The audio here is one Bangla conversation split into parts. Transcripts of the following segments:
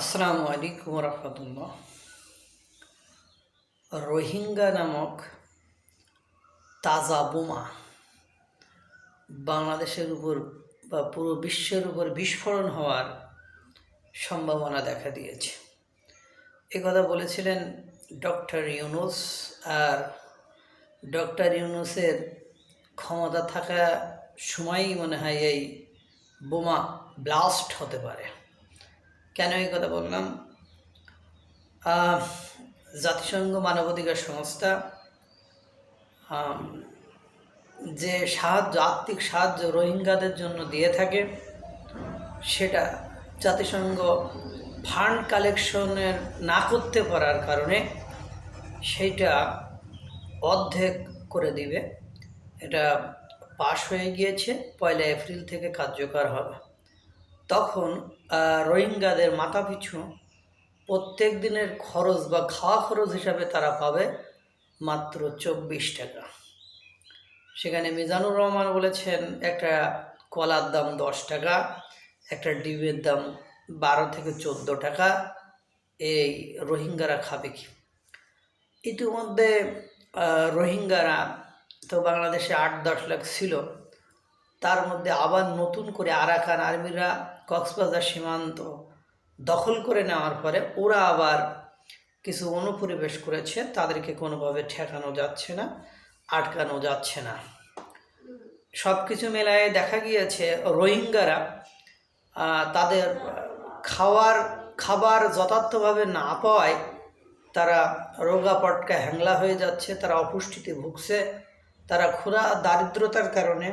আসসালামু আলাইকুম রহমতুল্লাহ রোহিঙ্গা নামক তাজা বোমা বাংলাদেশের উপর বা পুরো বিশ্বের উপর বিস্ফোরণ হওয়ার সম্ভাবনা দেখা দিয়েছে। এ কথা বলেছিলেন ডক্টর ইউনুস আর ডক্টর ইউনুসের ক্ষমতা থাকা সময়ই মনে হয় এই বোমা ব্লাস্ট হতে পারে। কেন এই কথা বললাম? জাতিসংঘ মানবাধিকার সংস্থা যে সাহায্য আর্থিক সাহায্য রোহিঙ্গাদের জন্য দিয়ে থাকে, সেটা জাতিসংঘ ফান্ড কালেকশনের না করতে পারার কারণে সেইটা অর্ধেক করে দিবে। এটা পাশ হয়ে গিয়েছে, পয়লা এপ্রিল থেকে কার্যকর হবে। তখন রোহিঙ্গাদের মাথাপিছু প্রত্যেক দিনের খরচ বা খাওয়া খরচ হিসাবে তারা পাবে মাত্র চব্বিশ টাকা। সেখানে মিজানুর রহমান বলেছেন, একটা কলার দাম দশ টাকা, একটা ডিমের দাম বারো থেকে চোদ্দ টাকা, এই রোহিঙ্গারা খাবে কি? ইতিমধ্যে রোহিঙ্গারা তো বাংলাদেশে আট দশ লাখ ছিল তার মধ্যে আবার নতুন করে আরাকান আর্মিরা কক্সবাজার সীমান্ত দখল করে নেওয়ার পরে ওরা আবার কিছু অনুপরিবেশ করেছে, তাদেরকে কোনোভাবে ঠেকানো যাচ্ছে না, আটকানো যাচ্ছে না। সব কিছু মেলায় দেখা গিয়েছে রোহিঙ্গারা তাদের খাওয়ার, খাবার যথার্থভাবে না পাওয়ায় তারা রোগা পটকা হ্যাংলা হয়ে যাচ্ছে, তারা অপুষ্টিতে ভুগছে, তারা ক্ষুধা, দারিদ্রতার কারণে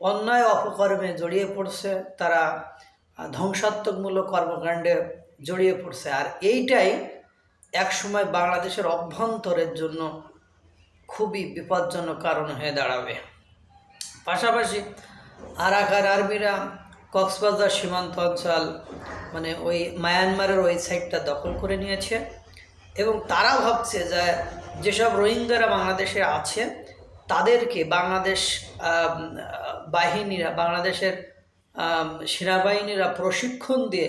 অন্যায় অপকর্মে জড়িয়ে পড়ছে, তারা ধ্বংসাত্মকমূলক কর্মকাণ্ডে জড়িয়ে পড়ছে। আর এইটাই একসময় বাংলাদেশের অভ্যন্তরের জন্য খুবই বিপজ্জনক কারণ হয়ে দাঁড়াবে। পাশাপাশি আরাকান আর্মিরা কক্সবাজার সীমান্ত অঞ্চল মানে ওই মায়ানমারের ওই সাইডটা দখল করে নিয়েছে এবং তারা ভাবছে যে যেসব রোহিঙ্গারা বাংলাদেশে আছে, তাদেরকে বাংলাদেশ বাহিনীরা, বাংলাদেশের সেনাবাহিনীরা প্রশিক্ষণ দিয়ে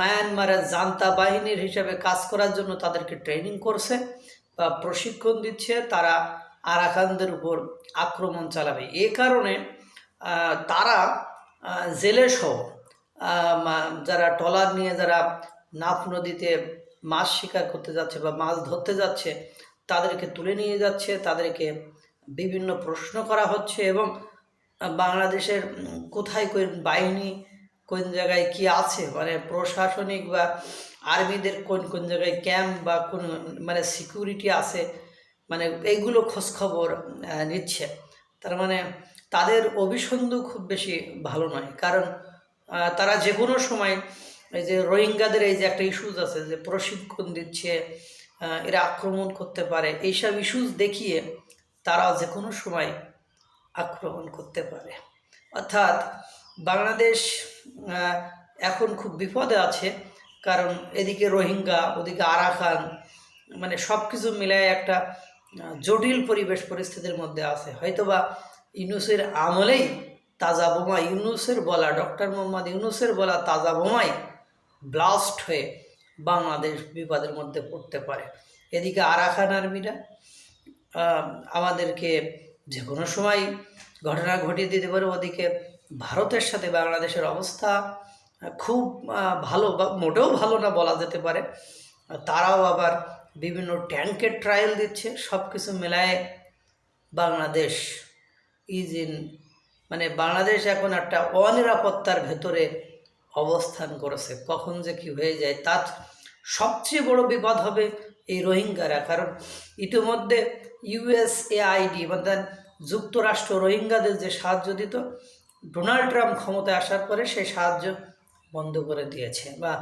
মায়ানমারের জান্তা বাহিনীর হিসেবে কাজ করার জন্য তাদেরকে ট্রেনিং করছে বা প্রশিক্ষণ দিচ্ছে। তারা আরাকানদের উপর আক্রমণ চালাবে। এ কারণে তারা জেলে সহ যারা ট্রলার নিয়ে যারা নাফ নদীতে মাছ শিকার করতে যাচ্ছে বা মাছ ধরতে যাচ্ছে, তাদেরকে তুলে নিয়ে যাচ্ছে। তাদেরকে বিভিন্ন প্রশ্ন করা হচ্ছে এবং বাংলাদেশের কোথায় কোন বাহিনী কোন জায়গায় কি আছে? মানে প্রশাসনিক বা আর্মিদের কোন কোন জায়গায় ক্যাম্প বা কোন মানে সিকিউরিটি আছে? মানে এইগুলো খোঁজখবর নিচ্ছে। তার মানে তাদের অভিসন্ধু খুব বেশি ভালো নয়। কারণ তারা যে কোনো সময় এই যে রোহিঙ্গাদের এই যে একটা ইস্যুজ আছে যে প্রশিক্ষণ দিচ্ছে এরা আক্রমণ করতে পারে, এইসব ইস্যুজ দেখিয়ে তারা যে কোনো সময় আক্রমণ করতে পারে। অর্থাৎ বাংলাদেশ এখন খুব বিপদে আছে, কারণ এদিকে রোহিঙ্গা, ওদিকে আরাকান মানে সব কিছু মিলায় একটা জটিল পরিবেশ পরিস্থিতির মধ্যে আছে। হয়তোবা ইউনুসের আমলেই তাজা বোমা, ইউনুসের বলা, ডক্টর মোহাম্মদ ইউনুসের বলা তাজা বোমাই ব্লাস্ট হয়ে বাংলাদেশ বিপদের মধ্যে পড়তে পারে। এদিকে আরাকান আর্মিরা আমাদেরকে যে কোনো সময় ঘটনা ঘটিয়ে দিতে পারে ওদিকে। ভারতের সাথে বাংলাদেশের অবস্থা খুব ভালো বা মোটেও ভালো না বলা যেতে পারে। তারাও আবার বিভিন্ন ট্যাঙ্কের ট্রায়াল দিচ্ছে সব কিছু মেলায় বাংলাদেশ ইজ ইন মানে বাংলাদেশ এখন একটা অনিরাপত্তার ভেতরে অবস্থান করেছে। কখন যে কি হয়ে যায়, তার সবচেয়ে বড় বিপদ হবে এই রোহিঙ্গারা। কারণ ইতিমধ্যে ইউএসএআইডি মানে যুক্তরাষ্ট্র রোহিঙ্গাদের যে সাহায্য দিত, ডোনাল্ড ট্রাম্প ক্ষমতায় আসার পরে সেই সাহায্য বন্ধ করে দিয়েছে বা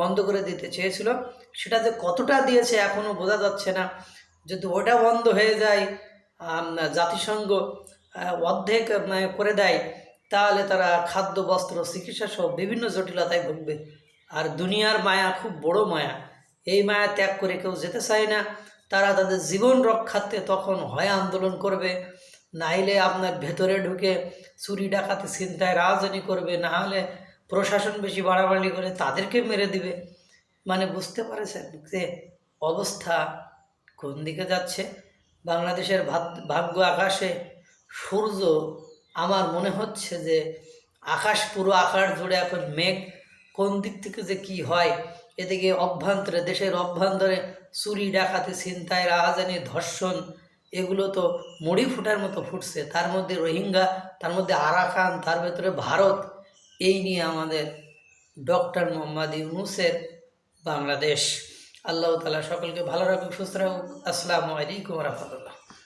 বন্ধ করে দিতে চেয়েছিল। সেটা যে কতটা দিয়েছে এখনও বোঝা যাচ্ছে না। যদি ওটা বন্ধ হয়ে যায় জাতিসংঘ অর্ধেক করে দেয়, তাহলে তারা খাদ্য, বস্ত্র, চিকিৎসা সহ বিভিন্ন জটিলতায় ভুগবে। আর দুনিয়ার মায়া খুব বড় মায়া। এই মায়া ত্যাগ করে কেউ যেতে চায় না। তারা তাদের জীবন রক্ষার্থে তখন হয় আন্দোলন করবে। নাইলে আপনার ভেতরে ঢুকে চুরি, ডাকাতি চিন্তায় রাজধানী করবে। না হলে প্রশাসন বেশি বাড়াবাড়ি করে তাদেরকে মেরে দিবে। মানে বুঝতে পারেছেন যে অবস্থা কোন দিকে যাচ্ছে? বাংলাদেশের ভাগ্য আকাশে সূর্য, আমার মনে হচ্ছে যে আকাশ পুরো আকাশ জুড়ে এখন মেঘ। কোন দিক থেকে যে কি হয়, এদিকে অভ্যন্তরে, দেশের অভ্যন্তরে চুরি, ডাকাতি, ছিনতাই, রাহাজানি, ধর্ষণ, এগুলো তো মুড়ি ফুটার মতো ফুটছে। তার মধ্যে রোহিঙ্গা, তার মধ্যে আরাকান, তার ভেতরে ভারত, এই নিয়ে আমাদের ডক্টর মোহাম্মদ ইউনুসের বাংলাদেশ। আল্লাহ তালা সকলকে ভালো রাখুক, সুস্থ রাখুক। আসসালামু আলাইকুম রহমতুল্লাহ।